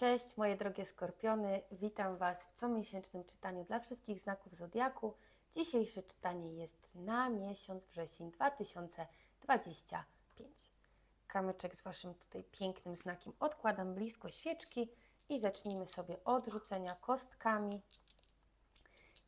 Cześć moje drogie skorpiony, witam Was w comiesięcznym czytaniu dla wszystkich znaków Zodiaku. Dzisiejsze czytanie jest na miesiąc wrzesień 2025. Kamyczek z Waszym tutaj pięknym znakiem odkładam blisko świeczki i zacznijmy sobie od rzucenia kostkami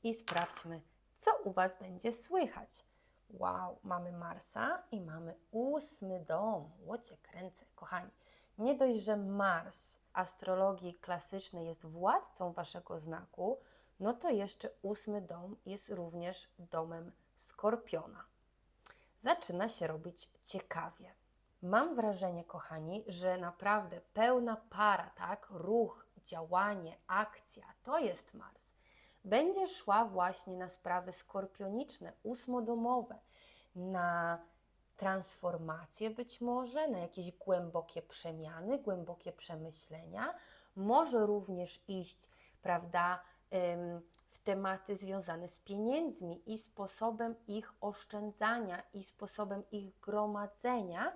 i sprawdźmy, co u Was będzie słychać. Wow, mamy Marsa i mamy ósmy dom. Łocie kręcę, kochani. Nie dość, że Mars astrologii klasycznej jest władcą Waszego znaku, no to jeszcze ósmy dom jest również domem Skorpiona. Zaczyna się robić ciekawie. Mam wrażenie, kochani, że naprawdę pełna para, tak? Ruch, działanie, akcja to jest Mars będzie szła właśnie na sprawy skorpioniczne, ósmodomowe, na transformacje być może, na jakieś głębokie przemiany, głębokie przemyślenia. Może również iść, prawda, w tematy związane z pieniędzmi i sposobem ich oszczędzania i sposobem ich gromadzenia.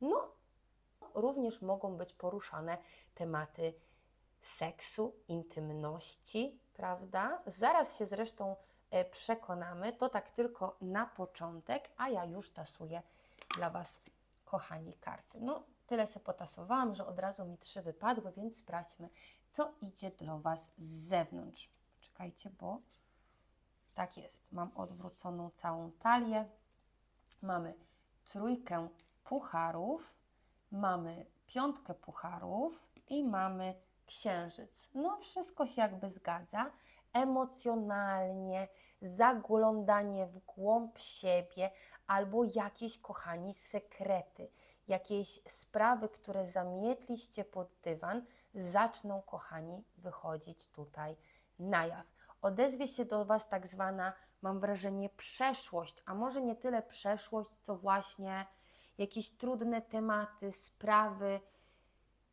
No, również mogą być poruszane tematy seksu, intymności, prawda? Zaraz się zresztą e, przekonamy. To tak tylko na początek, a ja już tasuję dla Was, kochani, karty. No, tyle se potasowałam, że od razu mi trzy wypadły, więc sprawdźmy, co idzie dla Was z zewnątrz. Czekajcie, bo tak jest. Mam odwróconą całą talię. Mamy trójkę pucharów, mamy piątkę pucharów i mamy księżyc. No, wszystko się jakby zgadza. Emocjonalnie, zaglądanie w głąb siebie albo jakieś, kochani, sekrety, jakieś sprawy, które zamietliście pod dywan, zaczną, kochani, wychodzić tutaj na jaw. Odezwie się do Was tak zwana, mam wrażenie, przeszłość, a może nie tyle przeszłość, co właśnie jakieś trudne tematy, sprawy,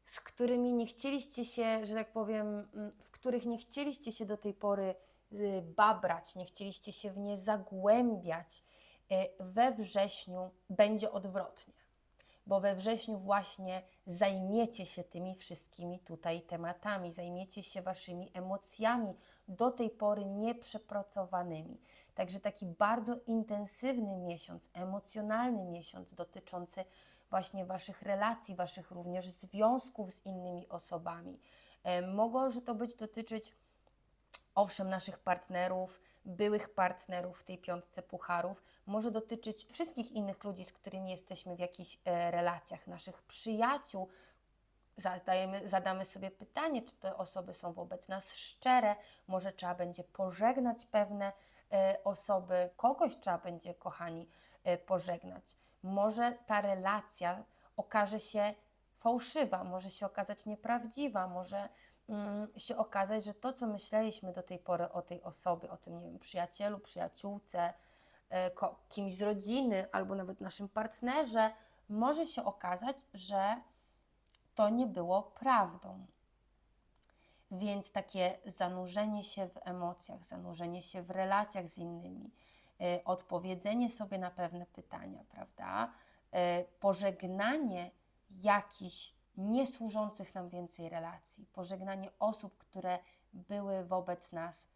z którymi nie chcieliście się, że tak powiem, mm, w których nie chcieliście się do tej pory y, babrać, nie chcieliście się w nie zagłębiać, we wrześniu będzie odwrotnie. Bo we wrześniu właśnie zajmiecie się tymi wszystkimi tutaj tematami, zajmiecie się waszymi emocjami do tej pory nieprzepracowanymi. Także taki bardzo intensywny miesiąc, emocjonalny miesiąc dotyczący właśnie Waszych relacji, Waszych również związków z innymi osobami. E, Może to być dotyczyć, owszem, naszych partnerów, byłych partnerów w tej piątce pucharów, może dotyczyć wszystkich innych ludzi, z którymi jesteśmy w jakichś e, relacjach, naszych przyjaciół. Zadajemy, zadamy sobie pytanie, czy te osoby są wobec nas szczere, może trzeba będzie pożegnać pewne e, osoby, kogoś trzeba będzie, kochani, e, pożegnać. Może ta relacja okaże się fałszywa, może się okazać nieprawdziwa, może się okazać, że to, co myśleliśmy do tej pory o tej osobie, o tym, nie wiem, przyjacielu, przyjaciółce, e, kimś z rodziny albo nawet naszym partnerze, może się okazać, że to nie było prawdą. Więc takie zanurzenie się w emocjach, zanurzenie się w relacjach z innymi, Y, odpowiedzenie sobie na pewne pytania, prawda? Y, pożegnanie jakichś niesłużących nam więcej relacji, pożegnanie osób, które były wobec nas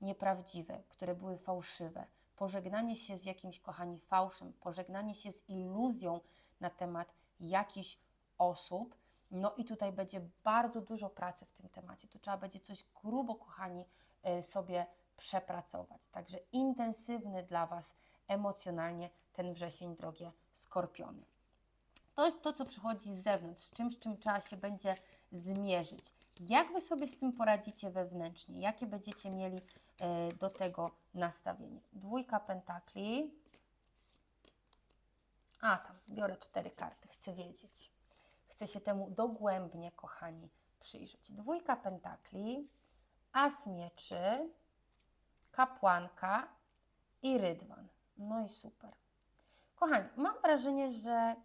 nieprawdziwe, które były fałszywe, pożegnanie się z jakimś, kochani, fałszem, pożegnanie się z iluzją na temat jakichś osób. No i tutaj będzie bardzo dużo pracy w tym temacie. Tu trzeba będzie coś grubo, kochani, y, sobie przepracować. Także intensywny dla Was emocjonalnie ten wrzesień, drogie skorpiony. To jest to, co przychodzi z zewnątrz, z czymś, czym trzeba się będzie zmierzyć. Jak Wy sobie z tym poradzicie wewnętrznie? Jakie będziecie mieli e, do tego nastawienie? Dwójka pentakli. A, tam, biorę cztery karty, chcę wiedzieć. Chcę się temu dogłębnie, kochani, przyjrzeć. Dwójka pentakli, as mieczy, kapłanka i rydwan. No i super. Kochani, mam wrażenie, że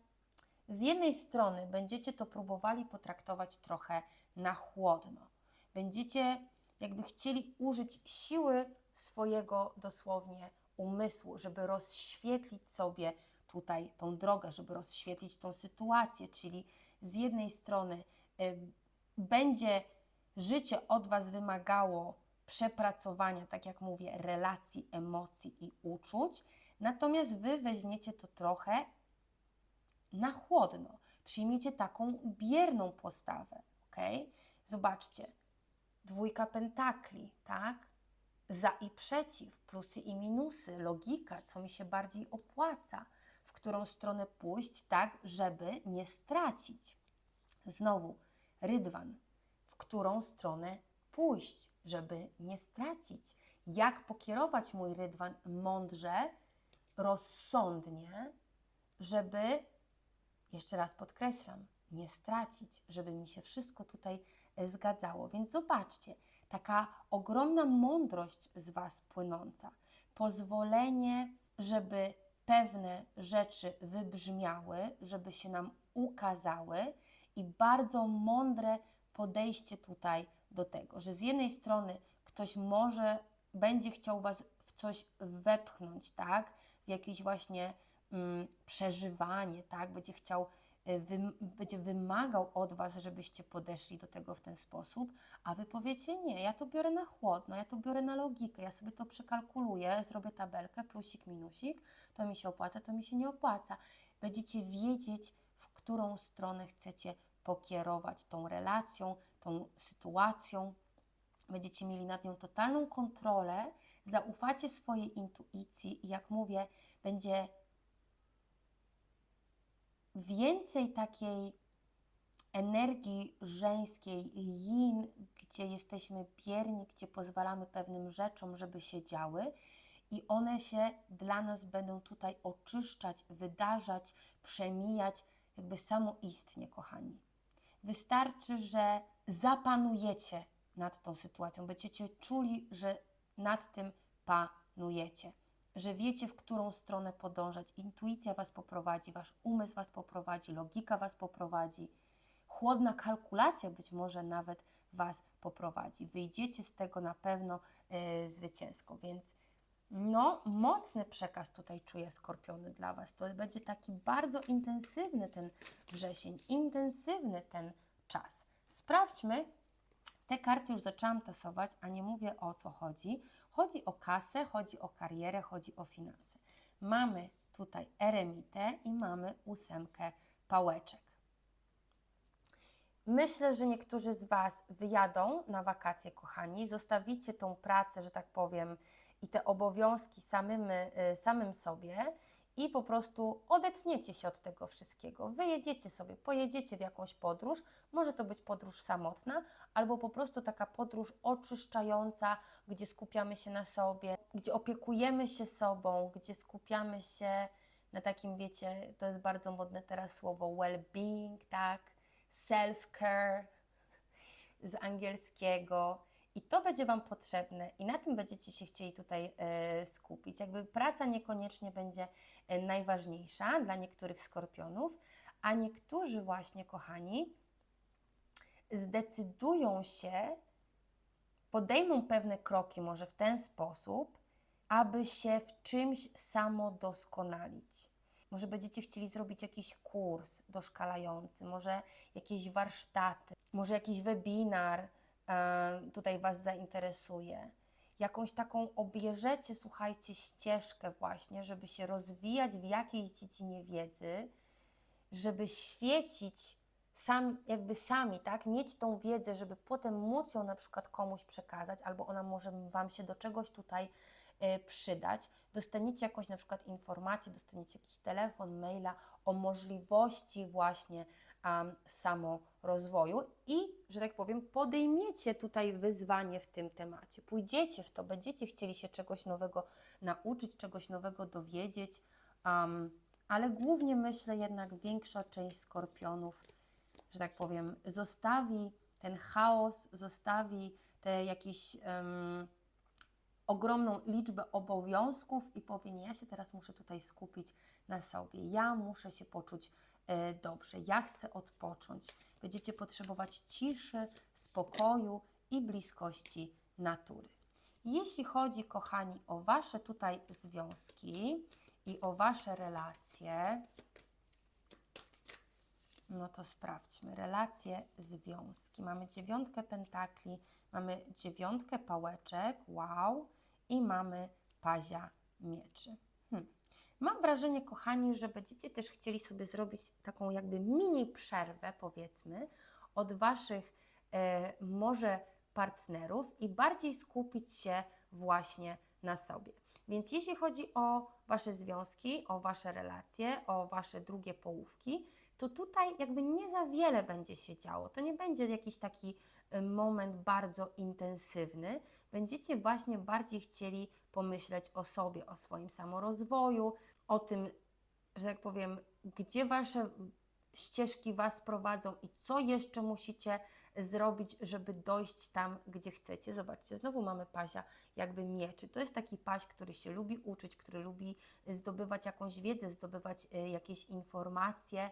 z jednej strony będziecie to próbowali potraktować trochę na chłodno. Będziecie jakby chcieli użyć siły swojego dosłownie umysłu, żeby rozświetlić sobie tutaj tą drogę, żeby rozświetlić tą sytuację, czyli z jednej strony y, będzie życie od Was wymagało przepracowania, tak jak mówię, relacji, emocji i uczuć, natomiast Wy weźmiecie to trochę na chłodno. Przyjmiecie taką bierną postawę, ok? Zobaczcie, dwójka pentakli, tak? Za i przeciw, plusy i minusy, logika, co mi się bardziej opłaca, w którą stronę pójść, tak, żeby nie stracić. Znowu, rydwan, w którą stronę pójść, żeby nie stracić. Jak pokierować mój rydwan mądrze, rozsądnie, żeby, jeszcze raz podkreślam, nie stracić, żeby mi się wszystko tutaj e, zgadzało. Więc zobaczcie, taka ogromna mądrość z Was płynąca, pozwolenie, żeby pewne rzeczy wybrzmiały, żeby się nam ukazały i bardzo mądre podejście tutaj do tego, że z jednej strony ktoś może będzie chciał Was w coś wepchnąć, tak? W jakieś właśnie przeżywanie, tak? Będzie chciał, wym, będzie wymagał od Was, żebyście podeszli do tego w ten sposób, a Wy powiecie nie, ja to biorę na chłodno, ja to biorę na logikę, ja sobie to przekalkuluję, zrobię tabelkę, plusik, minusik, to mi się opłaca, to mi się nie opłaca. Będziecie wiedzieć, w którą stronę chcecie pokierować tą relacją, tą sytuacją. Będziecie mieli nad nią totalną kontrolę, zaufacie swojej intuicji i jak mówię, będzie więcej takiej energii żeńskiej yin, gdzie jesteśmy bierni, gdzie pozwalamy pewnym rzeczom, żeby się działy. I one się dla nas będą tutaj oczyszczać, wydarzać, przemijać, jakby samoistnie, kochani. Wystarczy, że zapanujecie nad tą sytuacją, będziecie czuli, że nad tym panujecie, że wiecie, w którą stronę podążać. Intuicja Was poprowadzi, Wasz umysł Was poprowadzi, logika Was poprowadzi, chłodna kalkulacja być może nawet Was poprowadzi. Wyjdziecie z tego na pewno yy, zwycięsko, więc no, mocny przekaz tutaj czuję skorpiony dla Was. To będzie taki bardzo intensywny ten wrzesień, intensywny ten czas. Sprawdźmy, te karty już zaczęłam tasować, a nie mówię o co chodzi. Chodzi o kasę, chodzi o karierę, chodzi o finanse. Mamy tutaj eremitę i mamy ósemkę pałeczek. Myślę, że niektórzy z Was wyjadą na wakacje, kochani, zostawicie tą pracę, że tak powiem, i te obowiązki samym, y, samym sobie i po prostu odetniecie się od tego wszystkiego. Wyjedziecie sobie, pojedziecie w jakąś podróż, może to być podróż samotna, albo po prostu taka podróż oczyszczająca, gdzie skupiamy się na sobie, gdzie opiekujemy się sobą, gdzie skupiamy się na takim, wiecie, to jest bardzo modne teraz słowo well-being, tak? Self-care z angielskiego i to będzie Wam potrzebne i na tym będziecie się chcieli tutaj e, skupić. Jakby praca niekoniecznie będzie e, najważniejsza dla niektórych skorpionów, a niektórzy właśnie, kochani, zdecydują się, podejmą pewne kroki może w ten sposób, aby się w czymś samodoskonalić. Może będziecie chcieli zrobić jakiś kurs doszkalający, może jakieś warsztaty, może jakiś webinar, tutaj Was zainteresuje. Jakąś taką obierzecie, słuchajcie, ścieżkę właśnie, żeby się rozwijać w jakiejś dziedzinie wiedzy, żeby świecić sam, jakby sami, tak, mieć tą wiedzę, żeby potem móc ją na przykład komuś przekazać, albo ona może Wam się do czegoś tutaj y, przydać. Dostaniecie jakąś na przykład informację, dostaniecie jakiś telefon, maila o możliwości właśnie um, samorozwoju i, że tak powiem, podejmiecie tutaj wyzwanie w tym temacie. Pójdziecie w to, będziecie chcieli się czegoś nowego nauczyć, czegoś nowego dowiedzieć, um, ale głównie myślę jednak większa część skorpionów, że tak powiem, zostawi ten chaos, zostawi te jakieś um, ogromną liczbę obowiązków i powie, nie, ja się teraz muszę tutaj skupić na sobie, ja muszę się poczuć dobrze, ja chcę odpocząć. Będziecie potrzebować ciszy, spokoju i bliskości natury. Jeśli chodzi, kochani, o Wasze tutaj związki i o Wasze relacje, No to sprawdźmy. Relacje, związki. Mamy dziewiątkę pentakli, mamy dziewiątkę pałeczek, wow, i mamy pazia mieczy. Hmm. Mam wrażenie, kochani, że będziecie też chcieli sobie zrobić taką jakby mini przerwę, powiedzmy, od Waszych e, może partnerów i bardziej skupić się właśnie na sobie. Więc jeśli chodzi o Wasze związki, o Wasze relacje, o Wasze drugie połówki, to tutaj jakby nie za wiele będzie się działo. To nie będzie jakiś taki y, moment bardzo intensywny. Będziecie właśnie bardziej chcieli pomyśleć o sobie, o swoim samorozwoju, o tym, że jak powiem, gdzie Wasze ścieżki Was prowadzą i co jeszcze musicie zrobić, żeby dojść tam, gdzie chcecie. Zobaczcie, znowu mamy pazia jakby mieczy. To jest taki paź, który się lubi uczyć, który lubi zdobywać jakąś wiedzę, zdobywać y, jakieś informacje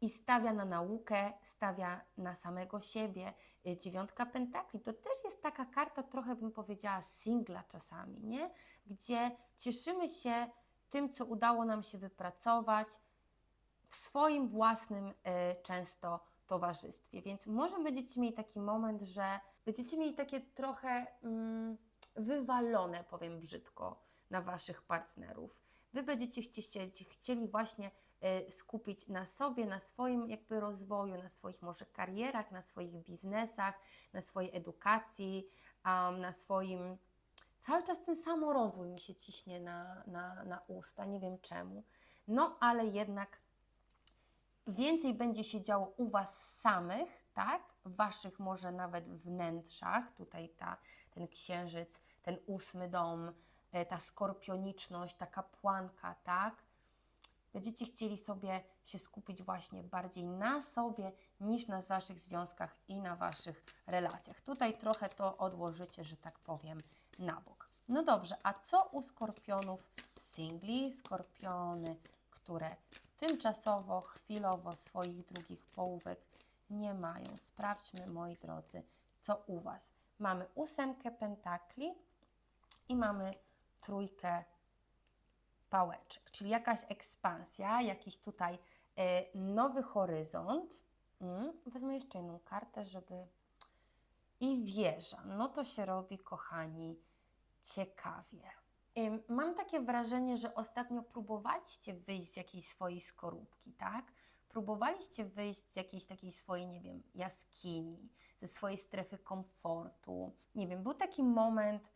i stawia na naukę, stawia na samego siebie. Y, Dziewiątka pentakli to też jest taka karta, trochę bym powiedziała, singla czasami, nie? Gdzie cieszymy się tym, co udało nam się wypracować w swoim własnym y, często towarzystwie. Więc może będziecie mieli taki moment, że będziecie mieli takie trochę mm, wywalone, powiem brzydko, na waszych partnerów. Wy będziecie chcieli, chcieli właśnie y, skupić na sobie, na swoim jakby rozwoju, na swoich może karierach, na swoich biznesach, na swojej edukacji, um, na swoim. Cały czas ten samorozwój mi się ciśnie na, na, na usta, nie wiem czemu. No, ale jednak więcej będzie się działo u Was samych, tak? Waszych może nawet wnętrzach, tutaj ta, ten księżyc, ten ósmy dom, e, ta skorpioniczność, ta kapłanka, tak? Będziecie chcieli sobie się skupić właśnie bardziej na sobie niż na Waszych związkach i na Waszych relacjach. Tutaj trochę to odłożycie, że tak powiem, na bok. No dobrze, a co u skorpionów singli? Skorpiony, które tymczasowo, chwilowo swoich drugich połówek nie mają. Sprawdźmy, moi drodzy, co u Was. Mamy ósemkę pentakli i mamy trójkę pałeczek, czyli jakaś ekspansja, jakiś tutaj e, nowy horyzont. Mm, wezmę jeszcze jedną kartę, żeby... I wieża. No to się robi, kochani, ciekawie. Mam takie wrażenie, że ostatnio próbowaliście wyjść z jakiejś swojej skorupki, tak? Próbowaliście wyjść z jakiejś takiej swojej, nie wiem, jaskini, ze swojej strefy komfortu. Nie wiem, był taki moment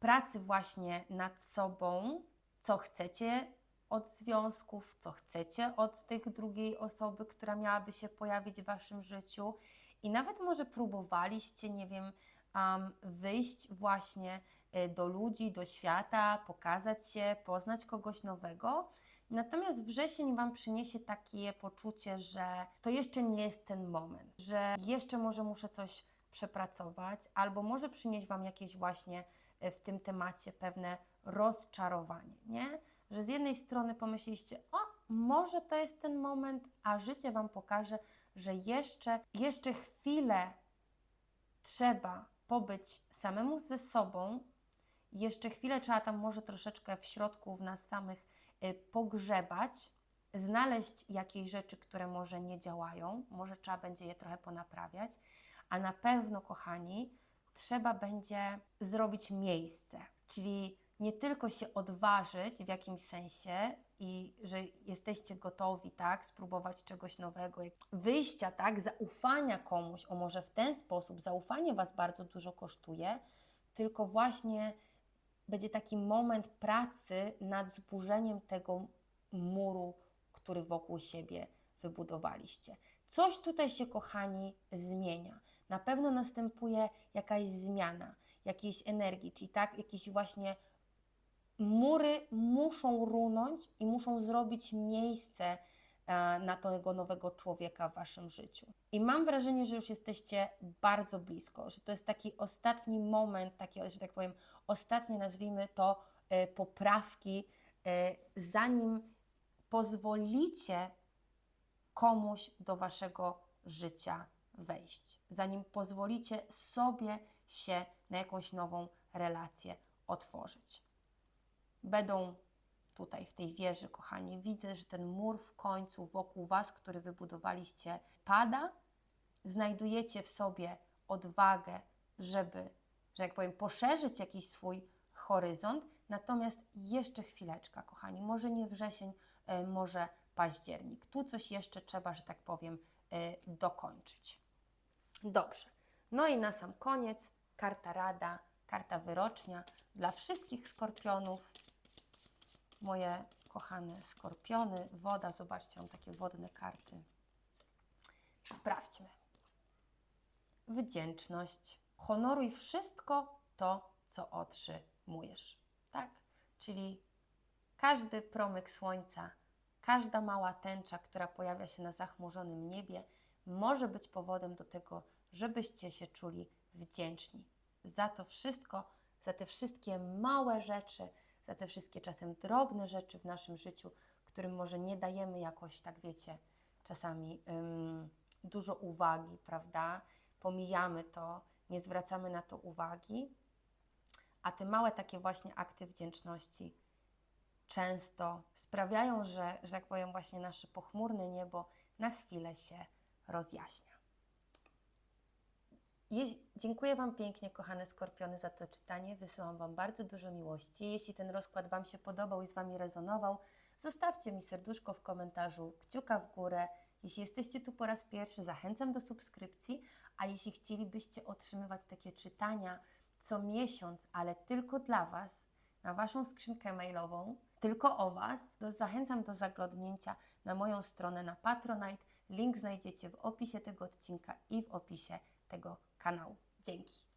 pracy właśnie nad sobą, co chcecie od związków, co chcecie od tych drugiej osoby, która miałaby się pojawić w Waszym życiu. I nawet może próbowaliście, nie wiem, um, wyjść właśnie do ludzi, do świata, pokazać się, poznać kogoś nowego. Natomiast wrzesień Wam przyniesie takie poczucie, że to jeszcze nie jest ten moment, że jeszcze może muszę coś przepracować, albo może przynieść Wam jakieś właśnie y, w tym temacie pewne rozczarowanie, nie? Że z jednej strony pomyśleliście, o, może to jest ten moment, a życie Wam pokaże, że jeszcze, jeszcze chwilę trzeba pobyć samemu ze sobą, jeszcze chwilę trzeba tam może troszeczkę w środku w nas samych y, pogrzebać, znaleźć jakieś rzeczy, które może nie działają, może trzeba będzie je trochę ponaprawiać, a na pewno, kochani, trzeba będzie zrobić miejsce, czyli nie tylko się odważyć w jakimś sensie i że jesteście gotowi, tak, spróbować czegoś nowego, wyjścia, tak, zaufania komuś, o może w ten sposób, zaufanie Was bardzo dużo kosztuje, tylko właśnie będzie taki moment pracy nad zburzeniem tego muru, który wokół siebie wybudowaliście. Coś tutaj się, kochani, zmienia. Na pewno następuje jakaś zmiana, jakiejś energii, czyli tak, jakieś właśnie mury muszą runąć i muszą zrobić miejsce na tego nowego człowieka w waszym życiu. I mam wrażenie, że już jesteście bardzo blisko, że to jest taki ostatni moment, takie, że tak powiem, ostatnie nazwijmy to e, poprawki, e, zanim pozwolicie komuś do waszego życia wejść, zanim pozwolicie sobie się na jakąś nową relację otworzyć będą tutaj w tej wieży, kochani. Widzę, że ten mur w końcu wokół Was, który wybudowaliście, pada. Znajdujecie w sobie odwagę, żeby, że jak powiem, poszerzyć jakiś swój horyzont. Natomiast jeszcze chwileczka, kochani, może nie wrzesień, e, może październik. Tu coś jeszcze trzeba, że tak powiem, e, dokończyć. Dobrze. No i na sam koniec karta rada, karta wyrocznia dla wszystkich skorpionów. Moje kochane skorpiony, woda, zobaczcie, mam takie wodne karty. Sprawdźmy. Wdzięczność. Honoruj wszystko to, co otrzymujesz. Tak? Czyli każdy promyk słońca, każda mała tęcza, która pojawia się na zachmurzonym niebie, może być powodem do tego, żebyście się czuli wdzięczni za to wszystko, za te wszystkie małe rzeczy, za te wszystkie czasem drobne rzeczy w naszym życiu, którym może nie dajemy jakoś, tak wiecie, czasami ym, dużo uwagi, prawda? Pomijamy to, nie zwracamy na to uwagi, a te małe takie właśnie akty wdzięczności często sprawiają, że, że tak powiem, właśnie nasze pochmurne niebo na chwilę się rozjaśnia. Je- dziękuję Wam pięknie, kochane skorpiony, za to czytanie. Wysyłam Wam bardzo dużo miłości. Jeśli ten rozkład Wam się podobał i z Wami rezonował, zostawcie mi serduszko w komentarzu, kciuka w górę. Jeśli jesteście tu po raz pierwszy, zachęcam do subskrypcji, a jeśli chcielibyście otrzymywać takie czytania co miesiąc, ale tylko dla Was, na Waszą skrzynkę mailową, tylko o Was, to zachęcam do zaglądnięcia na moją stronę na Patronite. Link znajdziecie w opisie tego odcinka i w opisie tego kanału. Dzięki.